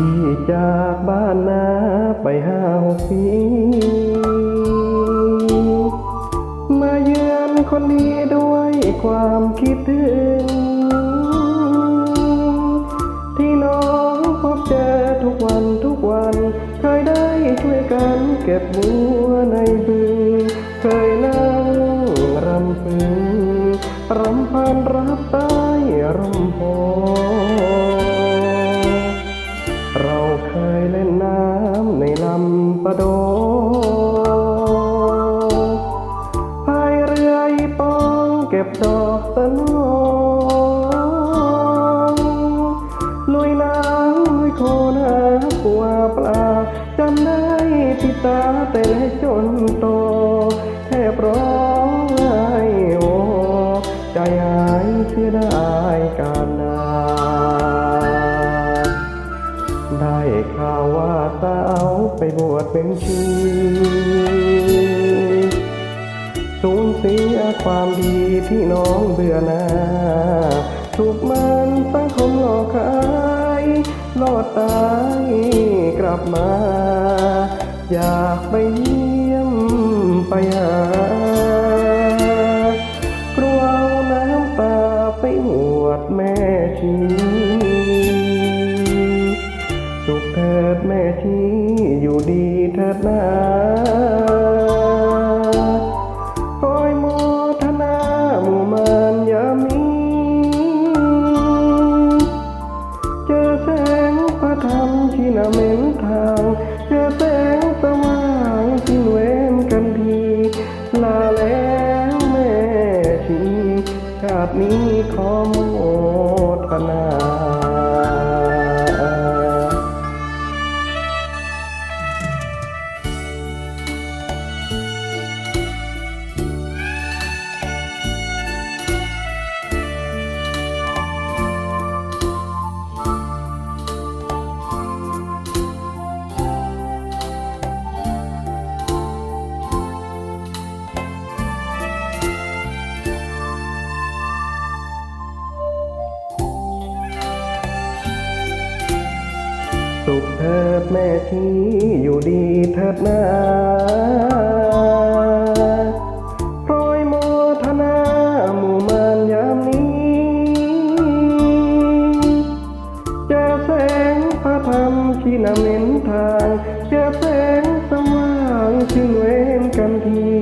พี่จากบ้านนาไปห้าหกปีมาเยือนคนดีด้วยความคิดถึง ที่น้องพบเจอทุกวันทุกวัน เคยได้ช่วยกันเก็บบัวในบึง เคยนั่งรำพึงรำพันรับใต้ร่มโพำปะโดพายเรืออีปองเก็บดอกตะโนลุยน้ำลุยโคลนหาปัวปลาจำได้ที่ตาแต่จนโตแทบร้องไห้โอใจหายเสียดายกา ข่าวว่าสาวไปบวชเป็นชีสูญเสียความดีที่น้องเบื่อหน้าถูกมันสังคมหลอกขายลอดตายกลับมา อยากไปเยี่ยมไปหาางเจอแสงสว่างที่เว้นกันทีลาแล้วแม่ชีชาตินี้ขอ สุขเถิแม่ชีอยู่ดีเถิดนาโปรยโมทนาหมู่มานยามนี้ จะแสงพระธรรมที่นำเห็นทาง จะแสงสว่างที่เวนกันที